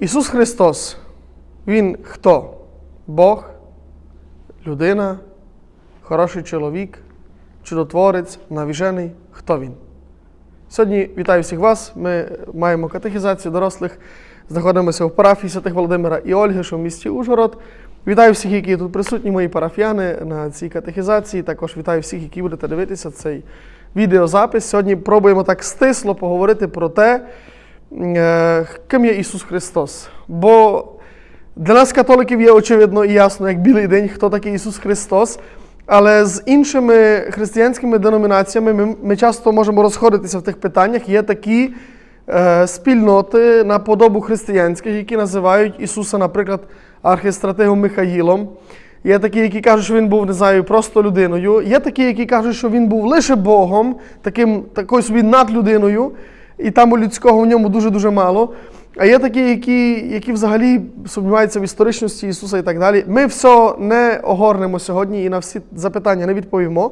Ісус Христос, Він хто? Бог, людина, хороший чоловік, чудотворець, навіжений. Хто він? Сьогодні вітаю всіх вас. Ми маємо катехізацію дорослих. Знаходимося в парафії святих Володимира і Ольги, що в місті Ужгород. Вітаю всіх, які тут присутні, мої парафіяни на цій катехізації. Також вітаю всіх, які будете дивитися цей відеозапис. Сьогодні пробуємо так стисло поговорити про те, ким є Ісус Христос. Бо для нас, католиків, є очевидно і ясно, як білий день, хто такий Ісус Христос. Але з іншими християнськими деномінаціями ми, ми часто можемо розходитися в тих питаннях. Є такі е, спільноти на подобу християнських, які називають Ісуса, наприклад, архістратигом Михаїлом. Є такі, які кажуть, що він був, не знаю, просто людиною. Є такі, які кажуть, що він був лише Богом, таким, такою собі надлюдиною, і там у людського в ньому дуже-дуже мало. А є такі, які, які взагалі сумніваються в історичності Ісуса і так далі. Ми все не огорнемо сьогодні і на всі запитання не відповімо.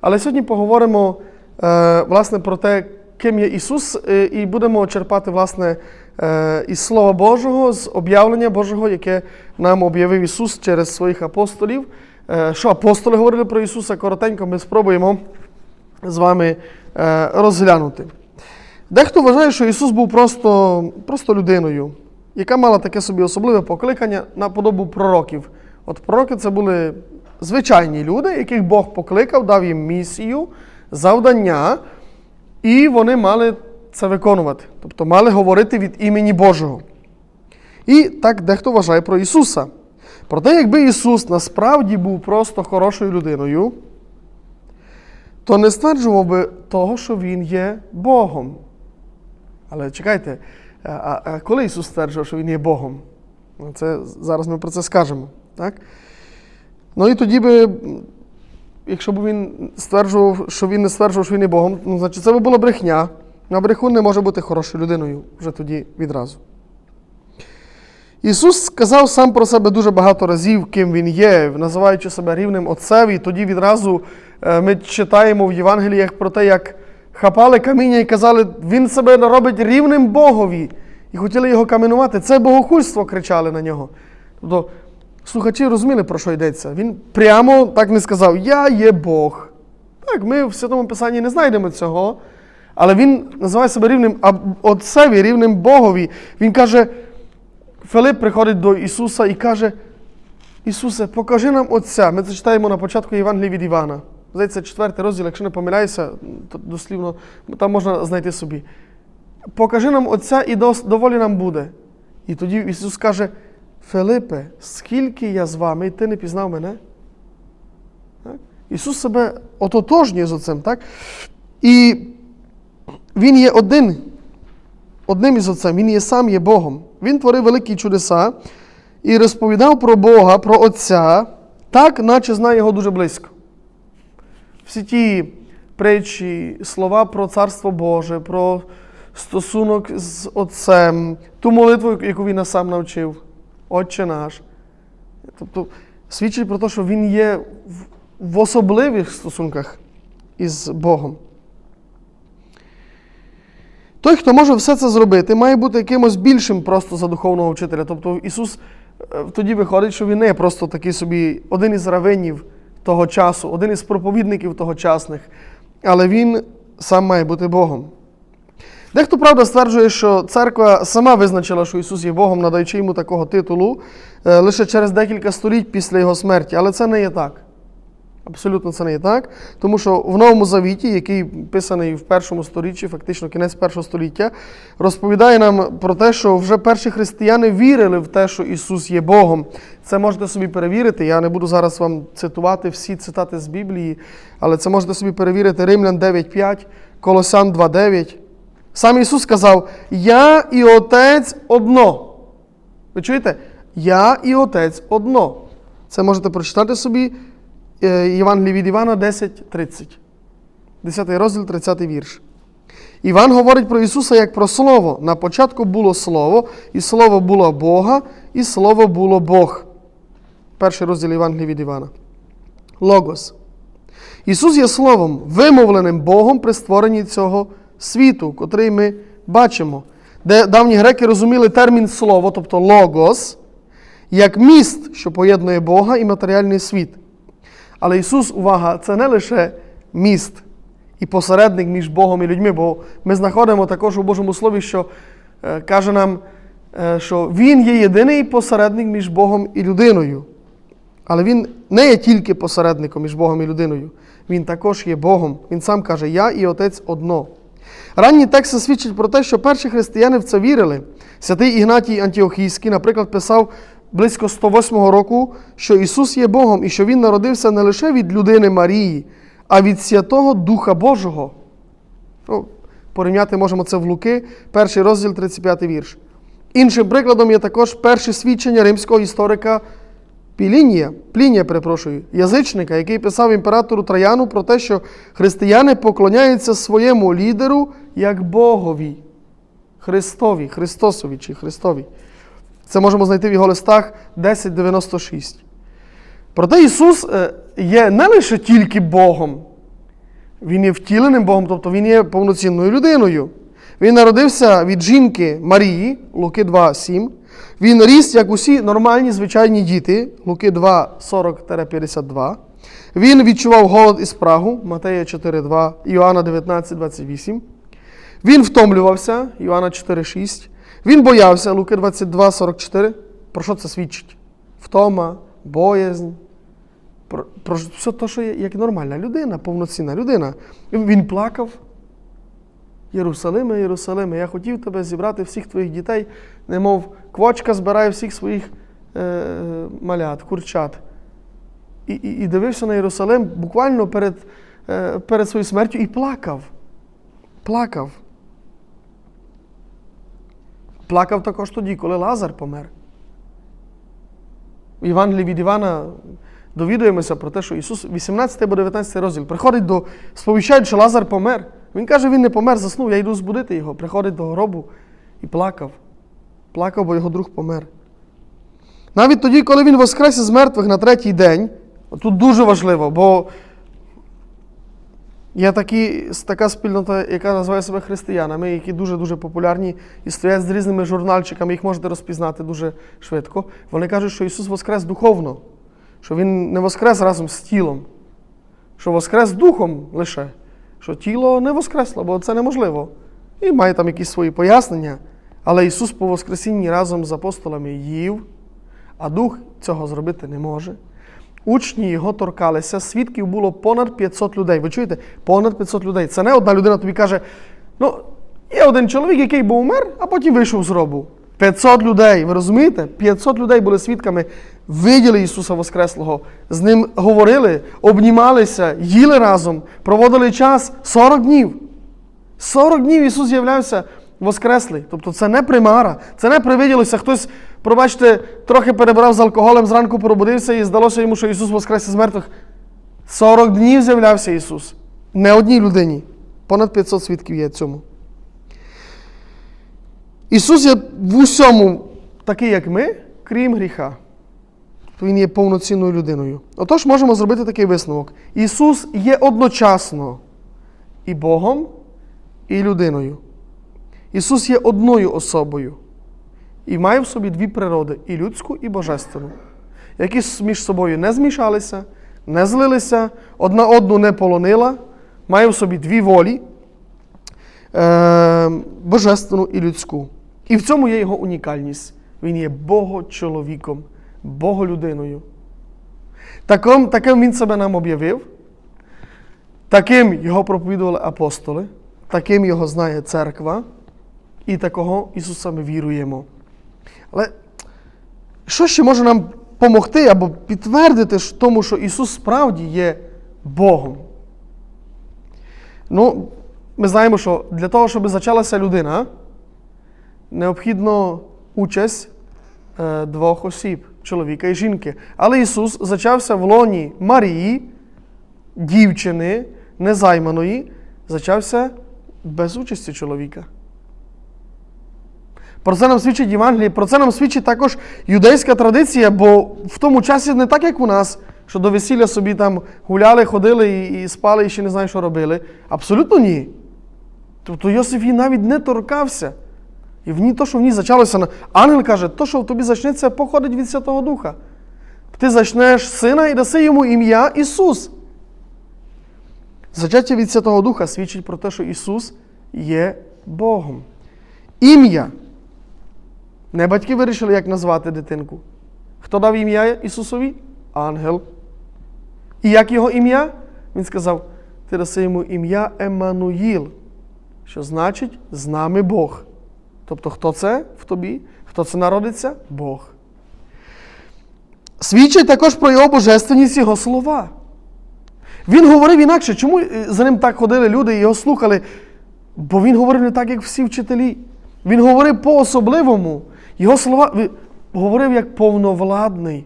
Але сьогодні поговоримо е, власне про те, ким є Ісус, е, і будемо черпати власне е, із Слова Божого, з об'явлення Божого, яке нам об'явив Ісус через своїх апостолів. Е, що апостоли говорили про Ісуса, коротенько ми спробуємо з вами е, розглянути. Дехто вважає, що Ісус був просто, просто людиною, яка мала таке собі особливе покликання на подобу пророків. От пророки це були звичайні люди, яких Бог покликав, дав їм місію, завдання, і вони мали це виконувати, тобто мали говорити від імені Божого. І так дехто вважає про Ісуса. Проте, якби Ісус насправді був просто хорошою людиною, то не стверджував би того, що Він є Богом. Але чекайте, а, а, коли Ісус стверджував, що Він є Богом? Ну, Це, зараз ми про це скажемо. Так? Ну і тоді би, якщо б він стверджував, що він не стверджував, що він є Богом, ну, значить це би була брехня. А брехун не може бути хорошою людиною вже тоді відразу. Ісус сказав сам про себе дуже багато разів, ким Він є, називаючи себе рівним Отцеві. Тоді відразу е, ми читаємо в Євангеліях про те, як хапали каміння і казали, Він себе робить рівним Богові. І хотіли його каменувати. Це богохульство кричали на нього. Тобто слухачі розуміли, про що йдеться. Він прямо так не сказав: Я є Бог. Так, ми в Святому Писанні не знайдемо цього. Але він називає себе рівним Отцеві, рівним Богові. Він каже, Филип приходить до Ісуса і каже: Ісусе, покажи нам Отця. Ми це читаємо на початку Євангелії від Івана. Здається, четвертий розділ, якщо не помиляюся, то дослівно там можна знайти собі. Покажи нам Отця і доволі нам буде. І тоді Ісус каже: Филипе, скільки я з вами, і ти не пізнав мене? Так? Ісус себе ототожнює з Отцем, так? І Він є один, одним із Отцем, Він є сам є Богом. Він творив великі чудеса і розповідав про Бога, про Отця, так, наче знає його дуже близько. Всі ті притчі, слова про Царство Боже, про стосунок з Отцем, ту молитву, яку він нас сам навчив, Отче наш. Тобто свідчить про те, що він є в, особливих стосунках із Богом. Той, хто може все це зробити, має бути якимось більшим просто за духовного вчителя. Тобто Ісус е, тоді виходить, що Він не просто такий собі один із равинів того часу, один із проповідників тогочасних, але Він сам має бути Богом. Дехто, правда, стверджує, що церква сама визначила, що Ісус є Богом, надаючи йому такого титулу е, лише через декілька століть після Його смерті, але це не є так. Абсолютно це не є так. Тому що в Новому Завіті, який писаний в першому сторіччі, фактично кінець першого століття, розповідає нам про те, що вже перші християни вірили в те, що Ісус є Богом. Це можете собі перевірити. Я не буду зараз вам цитувати всі цитати з Біблії, але це можете собі перевірити Римлян 9.5, Колосян 2.9. Сам Ісус сказав: Я і Отець одно. Ви чуєте? Я і Отець одно. Це можете прочитати собі Євангелії від Івана 10.30. 10 розділ, 30 вірш. Іван говорить про Ісуса як про Слово. На початку було Слово, і Слово було Бога, і Слово було Бог. Перший розділ Євангелії від Івана. Логос. Ісус є Словом, вимовленим Богом при створенні цього світу, котрий ми бачимо. де давні греки розуміли термін слово, тобто логос, як міст, що поєднує Бога і матеріальний світ. Але Ісус, увага, це не лише міст і посередник між Богом і людьми, бо ми знаходимо також у Божому Слові, що е, каже нам, е, що Він є єдиний посередник між Богом і людиною. Але Він не є тільки посередником між Богом і людиною. Він також є Богом. Він сам каже: Я і Отець одно. Ранні тексти свідчать про те, що перші християни в це вірили. Святий Ігнатій Антіохійський, наприклад, писав близько 108 року, що Ісус є Богом і що Він народився не лише від людини Марії, а від Святого Духа Божого. Ну, порівняти можемо це в Луки, перший розділ, 35 вірш. Іншим прикладом є також перше свідчення римського історика Пілінія, Плінія, перепрошую, язичника, який писав імператору Траяну про те, що християни поклоняються своєму лідеру як Богові, Христові, Христосові чи Христові. Це можемо знайти в його листах 1096. Проте Ісус е, є не лише тільки Богом, Він є втіленим Богом, тобто Він є повноцінною людиною. Він народився від жінки Марії, Луки 2, 7. Він ріс, як усі нормальні звичайні діти, Луки 2, 40-52. Він відчував голод і спрагу, Матея 4, 2, Іоанна 19, 28. Він втомлювався, Іоанна 4, 6. Він боявся, Луки 22, 44. Про що це свідчить? Втома, боязнь. Про, про все те, що є як нормальна людина, повноцінна людина. Він плакав. Єрусалиме, Єрусалиме, я хотів тебе зібрати всіх твоїх дітей, немов квочка збирає всіх своїх е, малят, курчат. І, і, і дивився на Єрусалим буквально перед, е, перед своєю смертю і плакав. Плакав. Плакав також тоді, коли Лазар помер. В Євангелії від Івана довідуємося про те, що Ісус, 18 або 19 розділ, приходить до, сповіщають, що Лазар помер. Він каже, він не помер, заснув, я йду збудити його. Приходить до гробу і плакав. Плакав, бо його друг помер. Навіть тоді, коли він воскрес із мертвих на третій день, тут дуже важливо, бо є такі, така спільнота, яка називає себе християнами, які дуже-дуже популярні і стоять з різними журнальчиками, їх можете розпізнати дуже швидко. Вони кажуть, що Ісус воскрес духовно, що Він не воскрес разом з тілом, що воскрес духом лише, що тіло не воскресло, бо це неможливо. І має там якісь свої пояснення. Але Ісус по Воскресінні разом з апостолами їв, а дух цього зробити не може. Учні його торкалися, свідків було понад 500 людей. Ви чуєте? Понад 500 людей. Це не одна людина тобі каже: ну, є один чоловік, який був умер, а потім вийшов з гробу. 500 людей, ви розумієте? 500 людей були свідками, виділи Ісуса Воскреслого, з ним говорили, обнімалися, їли разом, проводили час 40 днів. 40 днів Ісус з'являвся Воскреслий. Тобто це не примара, це не привиділося. Хтось, пробачте, трохи перебрав з алкоголем, зранку пробудився і здалося йому, що Ісус воскрес із мертвих. 40 днів з'являвся Ісус. Не одній людині. Понад 500 свідків є цьому. Ісус є в усьому такий, як ми, крім гріха. Він є повноцінною людиною. Отож, можемо зробити такий висновок. Ісус є одночасно і Богом, і людиною. Ісус є одною особою і має в собі дві природи і людську, і божественну, які між собою не змішалися, не злилися, одна одну не полонила, має в собі дві волі е, божественну і людську. І в цьому є його унікальність. Він є Богочоловіком, Боголюдиною. Таким, таким він себе нам об'явив, таким його проповідували апостоли, таким його знає церква, і такого Ісуса ми віруємо. Але що ще може нам допомогти або підтвердити ж тому, що Ісус справді є Богом? Ну, ми знаємо, що для того, щоб зачалася людина, необхідно участь е, двох осіб, чоловіка і жінки. Але Ісус зачався в лоні Марії, дівчини, незайманої, зачався без участі чоловіка. Про це нам свідчить Євангеліє, про це нам свідчить також юдейська традиція, бо в тому часі не так, як у нас, що до весілля собі там гуляли, ходили і, і спали, і ще не знаю, що робили. Абсолютно ні. Тобто Йосиф її навіть не торкався. І в ній то, що в ній зачалося, ангел каже, то, що в тобі зачнеться, походить від Святого Духа. Ти зачнеш сина і даси йому ім'я Ісус. Зачаття від Святого Духа свідчить про те, що Ісус є Богом. Ім'я. Не батьки вирішили, як назвати дитинку. Хто дав ім'я Ісусові? Ангел. І як його ім'я? Він сказав: ти даси йому ім'я Еммануїл, що значить з нами Бог. Тобто, хто це в тобі? Хто це народиться? Бог. Свідчить також про його божественність його слова. Він говорив інакше. Чому е, за ним так ходили люди і його слухали? Бо він говорив не так, як всі вчителі. Він говорив по-особливому. Його слова говорив як повновладний.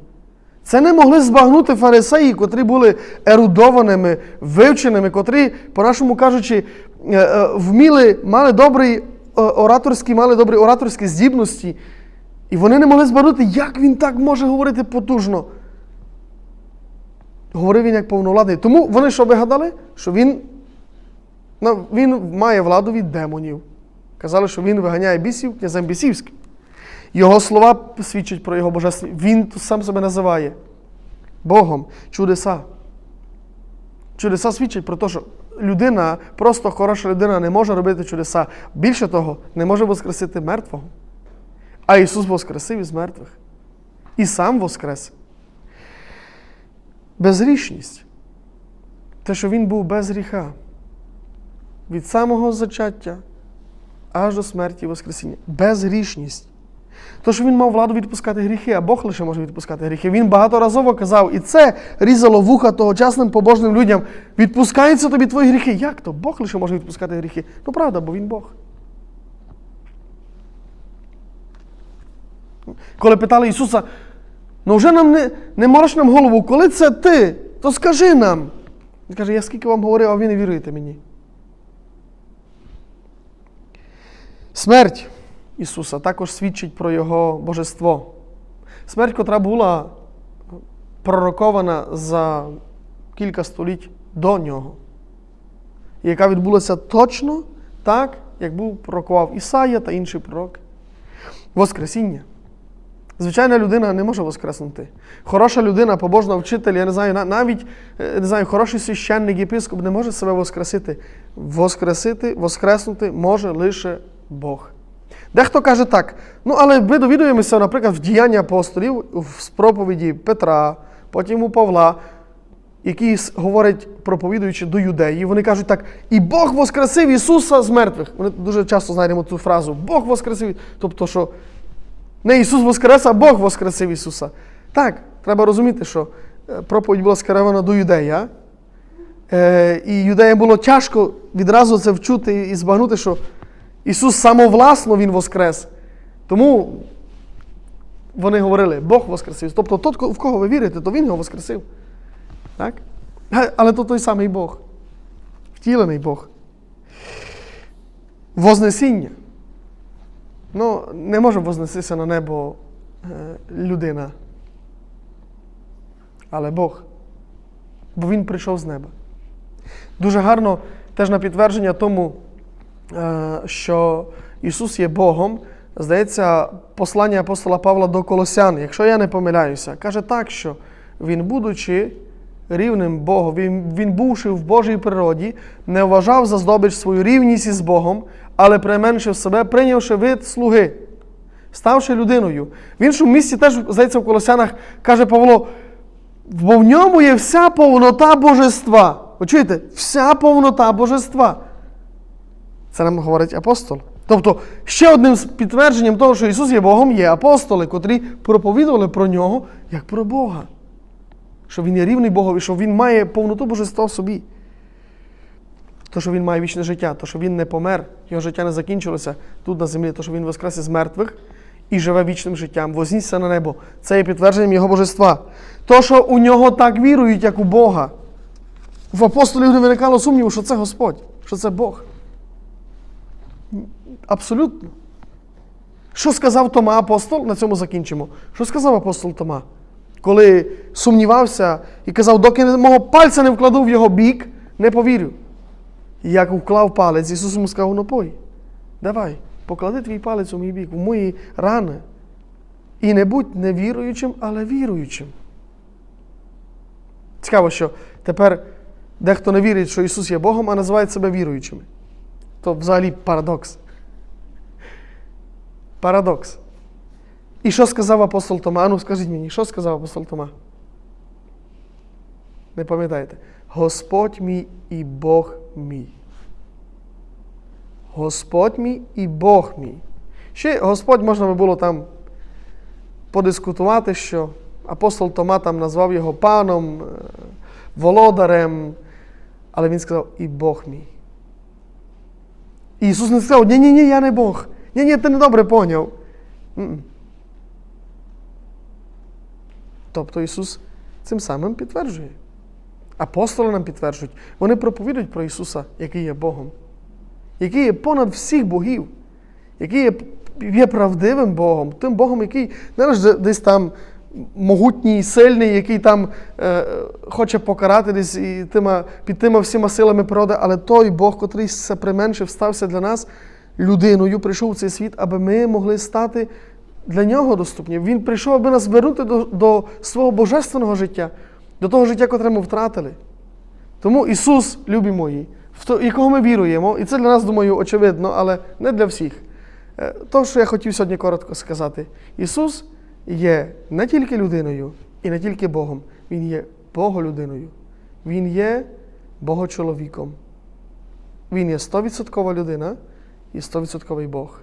Це не могли збагнути фарисеї, котрі були ерудованими, вивченими, котрі, по-нашому кажучи, е, е, вміли, мали добрі е, ораторські, мали добрі ораторські здібності. І вони не могли збагнути, як він так може говорити потужно. Говорив він як повновладний. Тому вони що вигадали? Що він, він має владу від демонів. Казали, що він виганяє бісів князем бісівським. Його слова свідчать про його божественність. Він сам себе називає Богом. Чудеса. Чудеса свідчать про те, що людина, просто хороша людина, не може робити чудеса. Більше того, не може воскресити мертвого. А Ісус воскресив із мертвих. І сам воскрес. Безгрішність. Те, що Він був без гріха. Від самого зачаття аж до смерті і Воскресіння. Безгрішність. То, що він мав владу відпускати гріхи, а Бог лише може відпускати гріхи. Він багаторазово казав, і це різало вуха тогочасним побожним людям. Відпускаються тобі твої гріхи. Як то? Бог лише може відпускати гріхи. Ну правда, бо він Бог. Коли питали Ісуса, ну вже нам не, не морочь нам голову, коли це ти, то скажи нам. Він каже, я скільки вам говорив, а ви не віруєте мені. Смерть Ісуса також свідчить про Його божество. Смерть, котра була пророкована за кілька століть до нього, яка відбулася точно так, як був пророкував Ісая та інші пророки. Воскресіння. Звичайна людина не може воскреснути. Хороша людина, побожна вчитель, я не знаю, навіть е, не знаю, хороший священник, єпископ не може себе воскресити. Воскресити, воскреснути може лише Бог. Дехто каже так: ну, але ми довідуємося, наприклад, в діянні апостолів, в проповіді Петра, потім у Павла, які говорять, проповідуючи до юдеїв, вони кажуть так: і Бог воскресив Ісуса з мертвих. Вони дуже часто знайдемо цю фразу Бог воскресив. Тобто, що не Ісус Воскрес, а Бог Воскресив Ісуса. Так, треба розуміти, що е, проповідь була скерована до юдея. Е, І юдеям було тяжко відразу це вчути і збагнути, що Ісус самовласно Він Воскрес. Тому вони говорили, Бог Воскресив. Тобто, тот, в кого ви вірите, то Він його Воскресив. Так? Але то той самий Бог. Втілений Бог. Вознесіння. Ну, не може вознестися на небо е, людина. Але Бог. Бо Він прийшов з неба. Дуже гарно теж на підтвердження тому, що Ісус є Богом, здається, послання апостола Павла до Колосян, якщо я не помиляюся, каже так, що Він, будучи рівним Богом, він, він бувши в Божій природі, не вважав за здобич свою рівність із Богом, але применшив себе, прийнявши вид слуги, ставши людиною. В іншому місці теж, здається, в Колосянах каже Павло, бо в ньому є вся повнота божества. Ви чуєте? Вся повнота божества. Це нам говорить апостол. Тобто, ще одним підтвердженням того, що Ісус є Богом, є апостоли, котрі проповідували про нього як про Бога. Що Він є рівний Богові, що Він має повноту божества в собі. То, що Він має вічне життя, то, що Він не помер, його життя не закінчилося тут на землі, то, що Він воскрес із мертвих і живе вічним життям, вознісся на небо. Це є підтвердженням Його божества. То, що у нього так вірують, як у Бога. В апостолів не виникало сумніву, що це Господь, що це Бог. Абсолютно. Що сказав Тома апостол? На цьому закінчимо. Що сказав апостол Тома? Коли сумнівався і казав, доки мого пальця не вкладу в його бік, не повірю. І як вклав палець, Ісус йому сказав, ну пой, давай, поклади твій палець у мій бік, в мої рани. І не будь невіруючим, але віруючим. Цікаво, що тепер дехто не вірить, що Ісус є Богом, а називає себе віруючими. То взагалі парадокс. Парадокс. І що сказав апостол Тома? Ану, скажіть мені, що сказав апостол Тома? Не пам'ятаєте? Господь мій і Бог мій. Господь мій і Бог мій. Ще Господь можна би було там подискутувати, що апостол Тома там назвав його паном, е, володарем, але він сказав і Бог мій. Ісус не сказав, ні, ні, ні, я не Бог. Ні, ні, ти не добре поняв. Тобто Ісус цим самим підтверджує. Апостоли нам підтверджують, вони проповідують про Ісуса, який є Богом, який є понад всіх богів, який є, є правдивим Богом, тим Богом, який не десь там могутній, сильний, який там е, хоче покарати десь і тима, під тими всіма силами природи, але той Бог, котрий все применшив, стався для нас людиною, прийшов у цей світ, аби ми могли стати для нього доступні. Він прийшов, аби нас вернути до, до свого божественного життя, до того життя, котре ми втратили. Тому Ісус, любі мої, в то- якого ми віруємо, і це для нас, думаю, очевидно, але не для всіх. Е, То, що я хотів сьогодні коротко сказати, Ісус є не тільки людиною і не тільки Богом, Він є Боголюдиною. Він є Богочоловіком. Він є 100% людина і 100% Бог.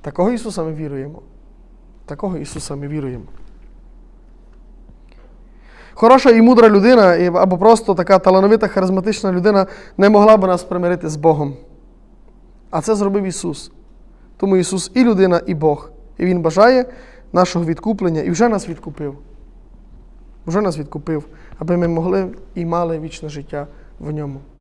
Такого Ісуса ми віруємо. Такого Ісуса ми віруємо. Хороша і мудра людина, або просто така талановита, харизматична людина не могла б нас примирити з Богом. А це зробив Ісус. Тому Ісус і людина, і Бог. І Він бажає нашого відкуплення і вже нас відкупив. Вже нас відкупив, аби ми могли і мали вічне життя в ньому.